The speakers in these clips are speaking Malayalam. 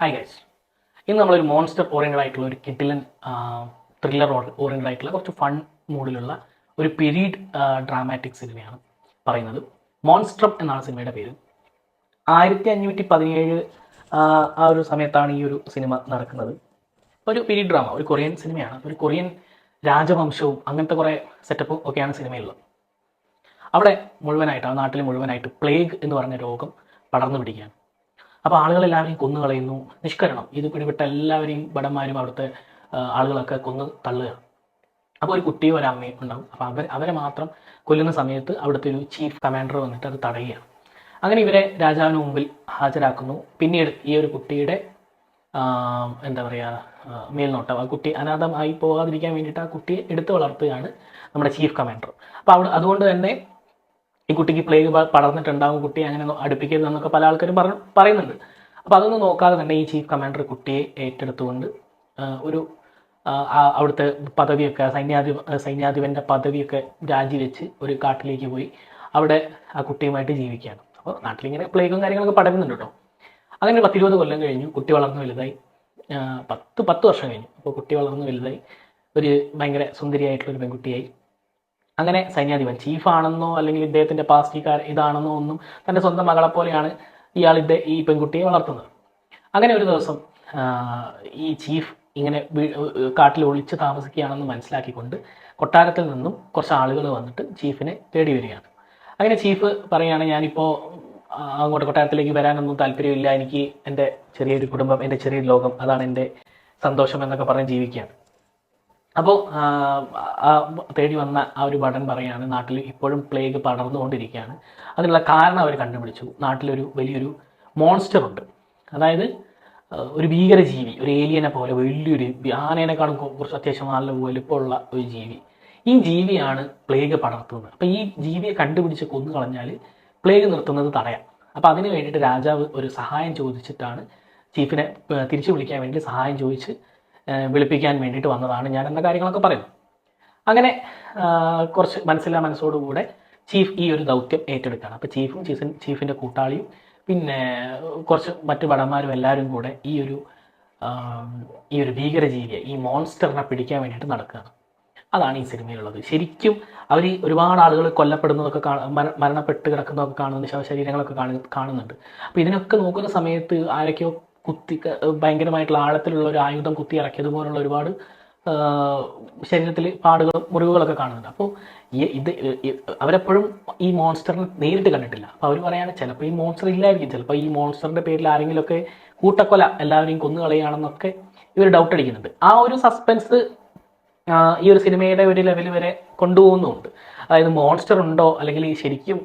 ഹായ് ഗൈസ് ഇന്ന് നമ്മളൊരു മോൺസ്റ്റർ ഓറിയന്റഡ് ആയിട്ടുള്ള ഒരു കിഡിലൻ ത്രില്ലർ ഓറിയന്റഡ് ആയിട്ടുള്ള കുറച്ച് ഫൺ മൂഡിലുള്ള ഒരു പീരീഡ് ഡ്രാമാറ്റിക് സിനിമയാണ് പറയുന്നത്. മോൺസ്ട്രം എന്നാണ് സിനിമയുടെ പേര്. ആയിരത്തി അഞ്ഞൂറ്റി പതിനേഴ് ആ ഒരു സമയത്താണ് ഈ ഒരു സിനിമ നടക്കുന്നത്. ഒരു പീരീഡ് ഡ്രാമ ഒരു കൊറിയൻ സിനിമയാണ് ഒരു കൊറിയൻ രാജവംശവും അങ്ങനത്തെ കുറേ സെറ്റപ്പും ഒക്കെയാണ് സിനിമയുള്ളത് അവിടെ മുഴുവനായിട്ട് ആ നാട്ടിൽ മുഴുവനായിട്ട് പ്ലേഗ് എന്ന് പറഞ്ഞ രോഗം പടർന്നു പിടിക്കുകയാണ്. അപ്പോൾ ആളുകളെല്ലാവരെയും കൊന്നു കളയുന്നു. നിഷ്കരണം. ഇത് പിടിപെട്ട എല്ലാവരെയും ഭടന്മാരും അവിടുത്തെ ആളുകളൊക്കെ കൊന്ന് തള്ളുകയാണ് അപ്പോൾ ഒരു കുട്ടിയും ഒരു അമ്മയും ഉണ്ടാവും. അപ്പോൾ അവർ അവരെ മാത്രം കൊല്ലുന്ന സമയത്ത് അവിടുത്തെ ഒരു ചീഫ് കമാൻഡർ വന്നിട്ട് അത് തടയുകയാണ് അങ്ങനെ ഇവരെ രാജാവിന് മുമ്പിൽ ഹാജരാക്കുന്നു. പിന്നീട് ഈ ഒരു കുട്ടിയുടെ എന്താ പറയുക മേൽനോട്ടം. ആ കുട്ടി അനാഥമായി പോകാതിരിക്കാൻ വേണ്ടിയിട്ട് ആ കുട്ടിയെ എടുത്തു വളർത്തുകയാണ് നമ്മുടെ ചീഫ് കമാൻഡർ അപ്പോൾ അവിടെ അതുകൊണ്ട് തന്നെ ഈ കുട്ടിക്ക് പ്ലേഗ് പടർന്നിട്ടുണ്ടാവും കുട്ടി അങ്ങനെ അടുപ്പിക്കരുത് എന്നൊക്കെ പല ആൾക്കാരും പറ പറയുന്നുണ്ട്. അപ്പോൾ അതൊന്നും നോക്കാതെ തന്നെ ഈ ചീഫ് കമാൻഡർ കുട്ടിയെ ഏറ്റെടുത്തുകൊണ്ട് ഒരു അവിടുത്തെ പദവിയൊക്കെ സൈന്യാധി സൈന്യാധിപന്റെ പദവിയൊക്കെ രാജിവെച്ച് ഒരു കാട്ടിലേക്ക് പോയി അവിടെ ആ കുട്ടിയുമായിട്ട് ജീവിക്കുകയാണ്. അപ്പോൾ നാട്ടിലിങ്ങനെ പ്ലേഗും കാര്യങ്ങളൊക്കെ പടരുന്നുണ്ട് കേട്ടോ. അങ്ങനെ പത്തിരുപത് കൊല്ലം കഴിഞ്ഞു കുട്ടി വളർന്നു വലുതായി. പത്ത് പത്ത് വർഷം കഴിഞ്ഞു. അപ്പോൾ കുട്ടി വളർന്നു വലുതായി. ഒരു ഭയങ്കര സുന്ദരിയായിട്ടുള്ള ഒരു പെൺകുട്ടിയായി. അങ്ങനെ സൈന്യാധിപൻ ചീഫാണെന്നോ അല്ലെങ്കിൽ ഇദ്ദേഹത്തിന്റെ പാസ്റ്റിക്കാർ ഇതാണെന്നോ ഒന്നും തന്റെ സ്വന്തം മകളെ പോലെയാണ് ഇയാൾ ഇദ്ദേ ഈ പെൺകുട്ടിയെ വളർത്തുന്നത്. അങ്ങനെ ഒരു ദിവസം ഈ ചീഫ് ഇങ്ങനെ കാട്ടിൽ ഒളിച്ച് താമസിക്കുകയാണെന്ന് മനസ്സിലാക്കിക്കൊണ്ട് കൊട്ടാരത്തിൽ നിന്നും കുറച്ച് ആളുകൾ വന്നിട്ട് ചീഫിനെ തേടി വരികയാണ്. അങ്ങനെ ചീഫ് പറയുകയാണ് ഞാനിപ്പോൾ അങ്ങോട്ട് കൊട്ടാരത്തിലേക്ക് വരാനൊന്നും താല്പര്യമില്ല. എനിക്ക് എന്റെ ചെറിയൊരു കുടുംബം എന്റെ ചെറിയൊരു ലോകം അതാണ് എന്റെ സന്തോഷം എന്നൊക്കെ പറഞ്ഞ് ജീവിക്കുകയാണ്. അപ്പോൾ തേടി വന്ന ആ ഒരു ഭടൻ പറയാണ് നാട്ടിൽ ഇപ്പോഴും പ്ലേഗ് പടർന്നുകൊണ്ടിരിക്കുകയാണ്. അതിനുള്ള കാരണം അവർ കണ്ടുപിടിച്ചു. നാട്ടിലൊരു വലിയൊരു മോൺസ്റ്റർ ഉണ്ട്. അതായത് ഒരു ഭീകര ജീവി ഒരു ഏലിയനെ പോലെ വലിയൊരു ആനേനെക്കാളും കുറച്ച് അത്യാവശ്യം നല്ല വലുപ്പമുള്ള ഒരു ജീവി. ഈ ജീവിയാണ് പ്ലേഗ് പടർത്തുന്നത്. അപ്പോൾ ഈ ജീവിയെ കണ്ടുപിടിച്ച് കൊന്നു കളഞ്ഞാൽ പ്ലേഗ് നിർത്തുന്നത് തടയാം. അപ്പോൾ അതിന് വേണ്ടിയിട്ട് രാജാവ് ഒരു സഹായം ചോദിച്ചിട്ടാണ് ചീഫിനെ തിരിച്ചു വിളിക്കാൻ വേണ്ടി സഹായം ചോദിച്ച് വിളിപ്പിക്കാൻ വേണ്ടിയിട്ട് വന്നതാണ് ഞാൻ എന്ന കാര്യങ്ങളൊക്കെ പറയുന്നു. അങ്ങനെ കുറച്ച് മനസ്സിലാ മനസ്സോടുകൂടെ ചീഫ് ഈ ഒരു ദൗത്യം ഏറ്റെടുക്കുകയാണ് അപ്പോൾ ചീഫും ചീഫിൻ ചീഫിന്റെ കൂട്ടാളിയും പിന്നെ കുറച്ച് മറ്റു വടന്മാരും എല്ലാവരും കൂടെ ഈ ഒരു ഈ ഒരു ഭീകരജീവിയെ ഈ മോൺസ്റ്ററിനെ പിടിക്കാൻ വേണ്ടിയിട്ട് നടക്കുകയാണ്. അതാണ് ഈ സിനിമയിലുള്ളത്. ശരിക്കും അവർ ഒരുപാട് ആളുകൾ കൊല്ലപ്പെടുന്നതൊക്കെ കാണ മര- മരണപ്പെട്ട് കിടക്കുന്നതൊക്കെ കാണുന്നുണ്ട് ശവശരീരങ്ങളൊക്കെ കാണുന്നുണ്ട്. അപ്പോൾ ഇതിനൊക്കെ നോക്കുന്ന സമയത്ത് ആരൊക്കെയോ കുത്തി ഭയങ്കരമായിട്ടുള്ള ആഴത്തിലുള്ള ഒരു ആയുധം കുത്തി ഇറക്കിയതുപോലുള്ള ഒരുപാട് ശരീരത്തിൽ പാടുകളും മുറിവുകളൊക്കെ കാണുന്നുണ്ട്. അപ്പോൾ ഈ ഇത് അവരെപ്പോഴും ഈ മോൺസ്റ്ററിനെ നേരിട്ട് കണ്ടിട്ടില്ല. അപ്പോൾ അവർ പറയുകയാണ് ചിലപ്പോൾ ഈ മോൺസ്റ്റർ ഇല്ലായിരിക്കും. ചിലപ്പോൾ ഈ മോൺസ്റ്ററിന്റെ പേരിൽ ആരെങ്കിലുമൊക്കെ കൂട്ടക്കൊല എല്ലാവരെയും കൊന്നു കളയുകയാണെന്നൊക്കെ ഇവർ ഡൗട്ട് അടിക്കുന്നുണ്ട്. ആ ഒരു സസ്പെൻസ് ഈ ഒരു സിനിമയുടെ ഒരു ലെവൽ വരെ കൊണ്ടുപോകുന്നുമുണ്ട് അതായത് മോൺസ്റ്റർ ഉണ്ടോ? അല്ലെങ്കിൽ ശരിക്കും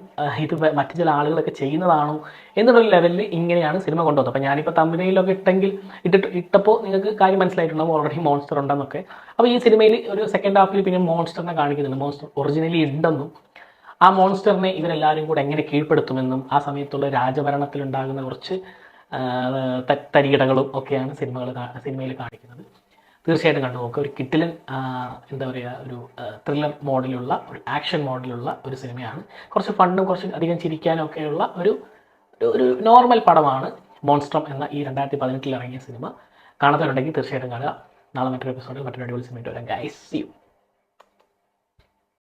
ഇത് മറ്റു ചില ആളുകളൊക്കെ ചെയ്യുന്നതാണോ? എന്നുള്ള ലെവലിൽ ഇങ്ങനെയാണ് സിനിമ കൊണ്ടുവന്നത് അപ്പോൾ ഞാനിപ്പോൾ തമിഴിലൊക്കെ ഇട്ടെങ്കിൽ ഇട്ടിട്ട് ഇട്ടപ്പോൾ നിങ്ങൾക്ക് കാര്യം മനസ്സിലായിട്ടുണ്ടാവും. ഓൾറെഡി മോൺസ്റ്റർ ഉണ്ടെന്നൊക്കെ. അപ്പോൾ ഈ സിനിമയിൽ ഒരു സെക്കൻഡ് ഹാഫിൽ പിന്നെ മോൺസ്റ്ററിനെ കാണിക്കുന്നുണ്ട്. മോൺസ്റ്റർ ഒറിജിനലി ഉണ്ടെന്നും ആ മോൺസ്റ്ററിനെ ഇവരെല്ലാവരും കൂടെ എങ്ങനെ കീഴ്പ്പെടുത്തുമെന്നും ആ സമയത്തുള്ള രാജഭരണത്തിലുണ്ടാകുന്ന കുറച്ച് തരികിടകളും ഒക്കെയാണ് സിനിമകൾ സിനിമയിൽ കാണിക്കുന്നത്. തീർച്ചയായിട്ടും കണ്ടു നോക്കുക ഒരു കിട്ടിലൻ എന്താ പറയുക ഒരു ത്രില്ലർ മോഡലുള്ള ഒരു ആക്ഷൻ മോഡലുള്ള ഒരു സിനിമയാണ്. കുറച്ച് ഫണ്ടും കുറച്ച് അധികം ചിരിക്കാനും ഒക്കെയുള്ള ഒരു ഒരു- നോർമൽ പടമാണ് മോൺസ്ട്രം എന്ന ഈ രണ്ടായിരത്തി പതിനെട്ടിൽ ഇറങ്ങിയ സിനിമ. കാണാത്തവരുണ്ടെങ്കിൽ തീർച്ചയായിട്ടും കാണുക. നാളെ മറ്റൊരു എപ്പിസോഡിൽ മറ്റൊരു അടിപൊളി സിനിമയിട്ട് വരാം. Guys U